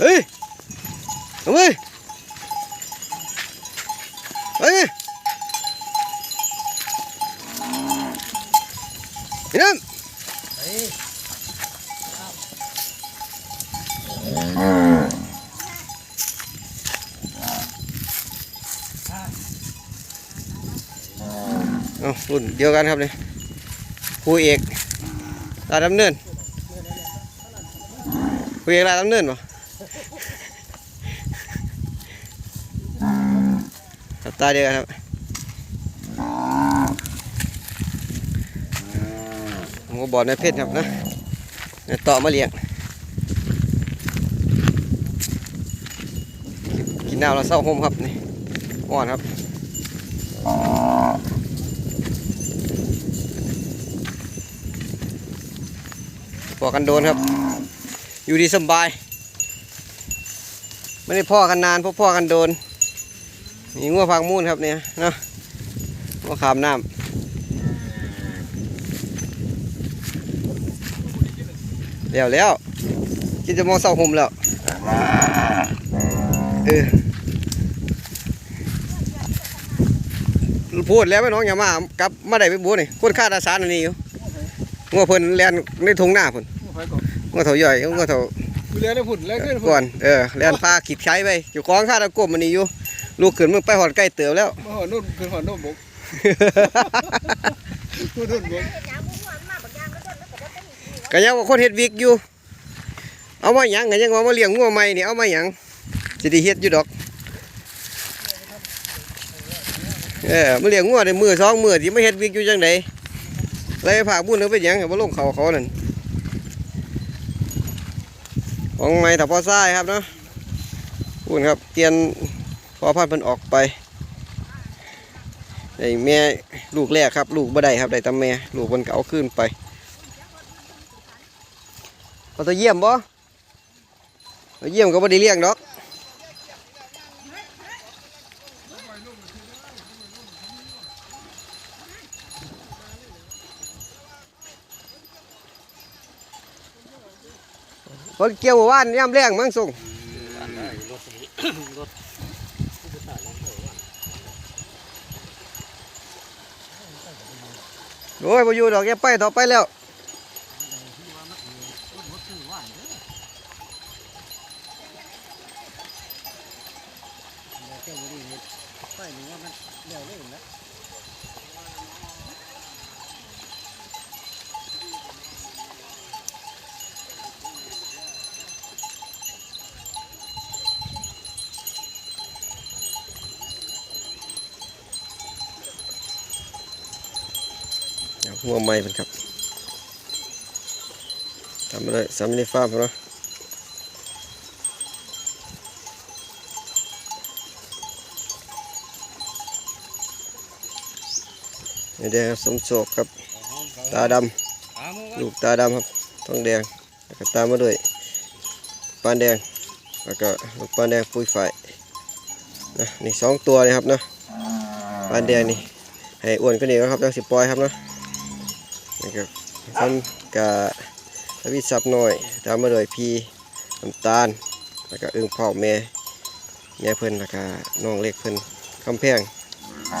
เฮ้ยเอาเว้ยเฮ้ยพี่น้ำเอารุ่นเดียวกันครับเนี่ยครูเอกลาดำเนินครูเอกลาดำเนินป่ะ ครับ ตาเดียวกันครับผมก็บอกในเพชรครับนะในต่อมาเลี้ยง กินน้ำแล้วเศร้าห่มครับนี่อ่อนครับพอกันโดนครับ อยู่ดีสบาย ไม่ได้พ่อกันนานเพราะพ่อกันโดน นี่งัวพังมูนครับเนี่ยเนาะงัวขามน้ำแล้วแล้วกินจะมองเสาห่มแล้วเออพูดแล้วไม่น้องอย่ามากลับมาได้ไปบัวนี่คนฆ่าตาสารอันนี้อยู่งัวเพิ่นแลนในทงหน้าเพิ่นไปก่อนงัวเถาย่อยงัวเถากูเรียนได้ผุดแล้วขึ้นผุก่อดนเออแลนพาขีดใช้ไปอยู่กองฆ่าตะกบมันนี่อยู่ ลูกขึ้นมึงไปหอดใกล้เตือแล้ว มาหอนุ่นขึ้นหอนุ่นบกนุ่นนุ่นบกก็ยังว่าคนเฮ็ดวิกอยู่ เอามาหยังก็ยังว่ามาเลี้ยงงัวใหม่นี่เอามาหยังสิได้เฮ็ดอยู่ดอก เออมาเลี้ยงงัวได้มือสองมือที่มาเฮ็ดวิกอยู่จังไดไรผากบุญเอาไปหยังก็บ่ลงเขาเขานั่นของใหม่ถ้าพอซ้ายครับเนาะบุญครับเตียนพ อพันธุ์เพิ่นออกไปไอ้แม่ลูกแรกครับ ลูกบ่ได้ครับได้แต่แม่ลูกเพิ่นก็เอาคืนไปเอาตัวเยี่ยมบ่เยี่ยมก็บ่ได้เลี้ยงดอกคนเกี่ยวว่านย่ำแรงมั้งส่ง โอ้ยบ่อยู่ดอกแกไปต่อไปแล้วหัวไม้เป็น ครับทำอะไรสำลีฟ้าพอเนาะนี่แดงครับสมโศกครับ ตาดำลูกตาดำครับทองแดงแล้วก็ตามมาด้วยปานแดงแล้วก็ลูกปานแดงปุยไฟนะนี่สองตัวเลยครับเนาะปานแดงนี่ให้อ้วนก็นี่ครับจังสิปล่อยครับเนาะ นะครับซ้ำกะทวิซับหน่อยตามมาโดยพีน้ำตาล แล้วก็อึ่งเผาแม่แม่เพิ่นแล้วก็น้องเล็กเพิ่นคำแพง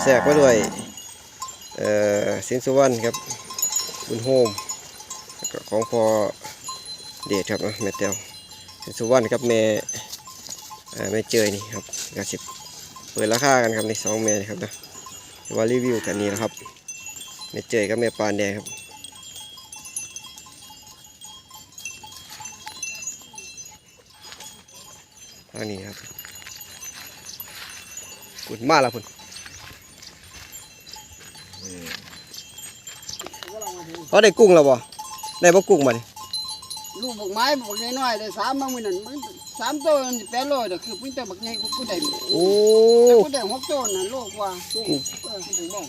แทรกมาด้วยเอ่อสินสุวรรณครับบุญโฮมแล้วก็ของพอเดชครับนะแม่เตียวสินสุวรรณครับแม่แม่เจยนี่ครับกระสิบเปิดราคากันครับในสองแม่ครับนะวว่ารีวิวกันนี้นะครับแม่เจยกับแม่ปานแดงครับ ทางนี้ครับพุ่นมาแล้วพุ่นเขาได้กุ้งแล้วบ่ได้บ่กุ้งมาดิลูกบักไม้บักน้อยๆเลยสามมามื้อนั้นมันสามตัวมันสิแปดโลเด้อคือพิ่นแต่บักใหญ่กูได้โอ้แต่กูได้หกตัวน่ะโลกว่าลูกเออถึงบ้อง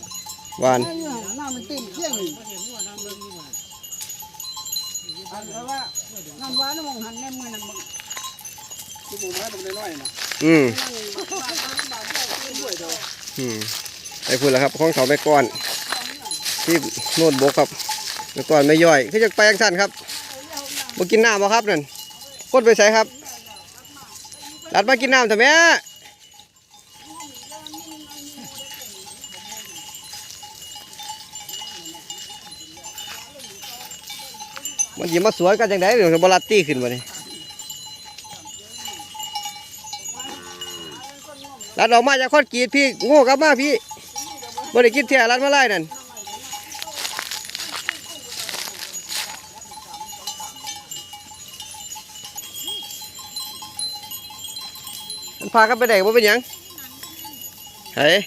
หวานไอ้เนี่ยหน้ามันเต็มเที่ยงนี่อันแล้วว่าน้ำหวานน่ะมองหันแน่มื้อนั้น บักกูบอกมาตรงน้อยๆนะอืมบาทบาทบาทด้วยเด้ออืมไอ้พุ่นแล้วครับของเขาไม่ก้อน ที่โน่นบกครับไม่ก้อนไม่ย่อยคือจะไปยังสั้นครับบ่กินน้ำบ่ครับนั่นคนไปใส่ครับรัดมากินน้ำเถอะแม่มันยิมาสวนกันจังไดเดี๋ยวจะบลัดตี้ขึ้นมาเนี่ย รัดออกมาจากคอนกรีตพี่โง่กลับมาพี่บ่ได้กินเทียรัดมาไล่นั่นมันพากันไปได้บ่าเป็นยังเฮ้ย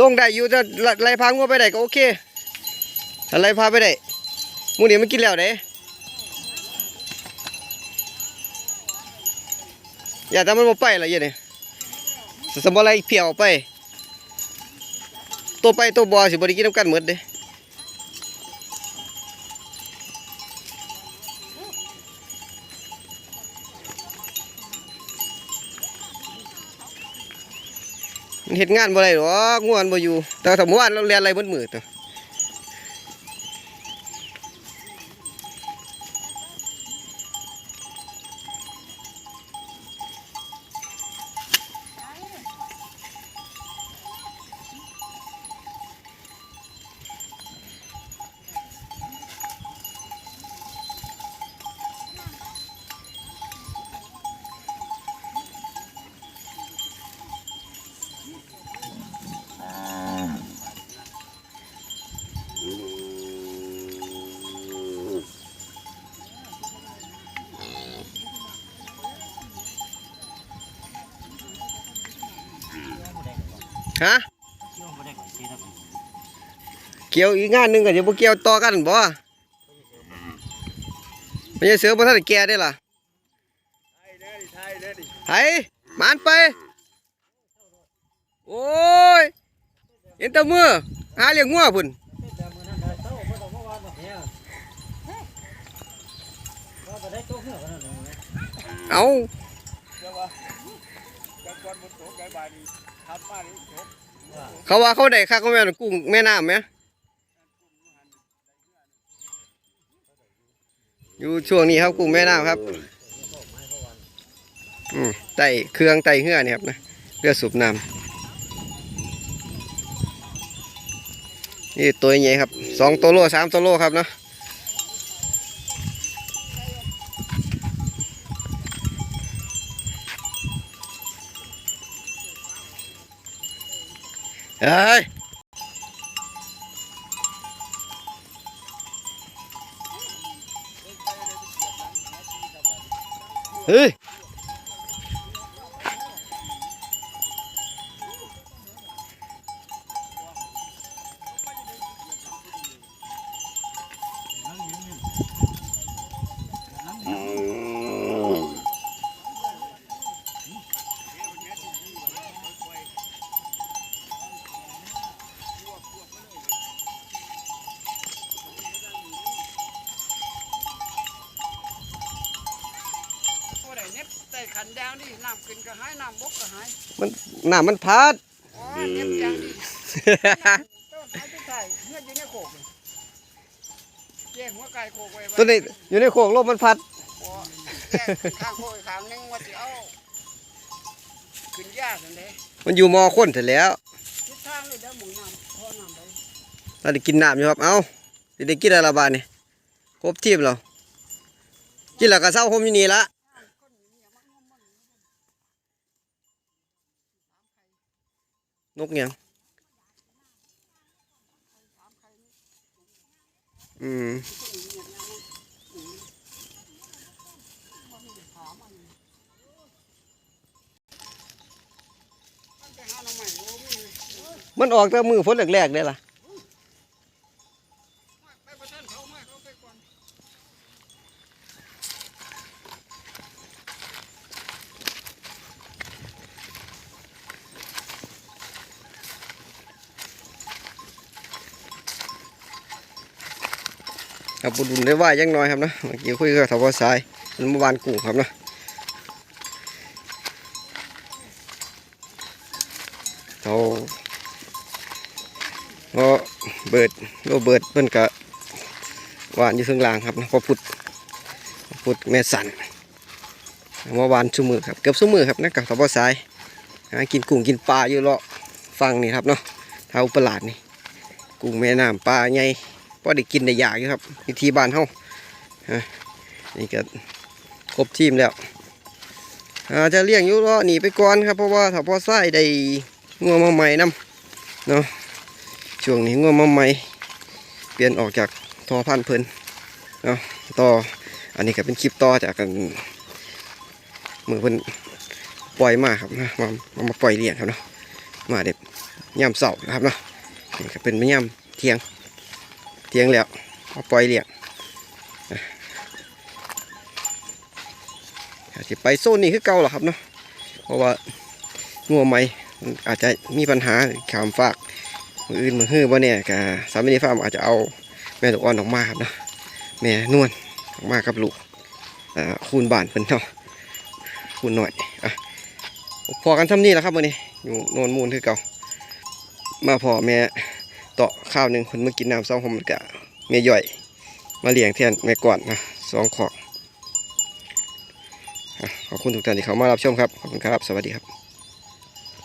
ลงได้อยู่แต่ไล่พางัวไปได้ก็โอเคถ้าไล่พาไปได้หมูนี่มันกินแล้วเด้อย่าทำมันบ่ไปละเหี้ยนี่ย สมบ่ไรเพียวไป ตัวไปตัวบอสิบริกินน้ำกันหมดเด้เห็ดงานบ่ไรหรอกง่วนบ่อยู่ แต่ถ้าเมื่อวานเราเรียนอะไรบนมือตัว ฮะเกี่ยวอีกงานหนึ่งก็จะบ่เกี่ยวต่อกันบ่ไม่ใช่เสือบ่ทันแก่ได้ล่ะไทยเด้อดิไทยเด้ดิไผมานไป โอ้ยเห็นตะมือหาเลี้ยงงัวพุ่นเอา เดี๋ยวว่าจักวันบนโต๊ะไก่บานนี่ทับมานี่โต๊ะเขาว่าเขาได้ค่าเขาแม่นกุ้งแม่น้ำไหมอยู่ช่วงนี้ครับกุ้งแม่น้ำครับอืมไต่เครื่องไต่เหือนี่ครับนะเรือสูบน้ำนี่ตัวใหญ่ครับสองตัวโลสามตัวโลครับเนาะ เฮ้ย เฮ้ยบ่ได้เน็บใส่ขันแดงนี่น้ำขึ้นก็หายน้ำบกก็หายมันน้ำมันพัด อ๋อเน็บอย่างนี้ต้นไม้ที่ใส่เฮือดอยู่ในโคกนี่แย่งหัวไก่โคกไว้ไว้ตัวนี้อยู่ในโขงลมมันพัด อ๋อแย่งข้างโคกอีกข้างหนึงว่าสิเอาขึ้นยากนั่นเด้มันอยู่มอค้นเสร็จแล้วทิศทางนี่เด้อหมุนน้ำพอน้ำไปเราได้กินน้ำอยู่ครับ เอาสิได้กินอะไรบานนี่ครบทีมเรากินแล้วก็เศร้าคมอยู่นี่ละ นกยังอืมมันอไม้โอ้มีมันออกแต่มือฝนแรกๆได้ล่ะ ไปประทันเขามาเขาไปก่อน ครับบุญได้ว่ายังน้อยครับนะเมื่อกี้คุยกับทวสายมันเมื่อวานกุ้งครับนะเขาเพราะเบิดโรเบิร์ตเพิ่นกะหวานอยู่ข้างล่างครับนะพอพุดพุดแม่สันเมื่อวานชุ่มือครับเกือบชุ่มือครับนักกับทบสายหากินกุ้งกินปลาอยู่เลาะฟังนี่ครับเนาะเท้าประหลาดนี่กุ้งแม่น้ำปลาใหญ่ พอได้กินได้ยากอยู่ครับวิธีบ้านเฮาฮะนี่ก็ครบทีมแล้วอาจะเลี้ยงอยู่ลาะหนีไปก่อนครับเพราะว่าถ้าพอไส้ได้งัวมาใหม่นํเนาะช่วงนี้งัวมาใหม่เปลี่ยนออกจากทอพันเพลินเนาะต่ออันนี้ก็เป็นคลิปต่อจากกันมือเพิ่นปล่อยมาครับนะมามามาปล่อยเลี้ยงครับเนาะมาเด็บย่ำเสาครับเนาะนี่ก็เป็นไม่ย่ำเทียง เทียงแล้วมาปล่อยเลี้ยงอาจจะไปโซนนี้คือเก่าหรอครับเนาะเพราะว่างัวใหมอาจจะมีปัญหาขามฝากมืออื่นมือฮื้อบ่เนี่ยกับสามีฟาร์มอาจจะเอาแม่ลูกอ่อนออกมาครับเนาะแม่นวลออกมากับลูกคูณบานเพิ่นเนาะคูณหน่อยอะพอกันทำนี่แหละครับวันนี้อยู่โนนมูลคือเก่ามาพอแม่ ตาะข้าวหนึ่งคนเมื่อกินน้ำสองผมกะเม่ย่อย มาเลี้ยงแทนแม่ก่อนนะสองขอกขอบคุณทุกท่านที่เข้ามารับชมครับ ขอบคุณครับ สวัสดีครับ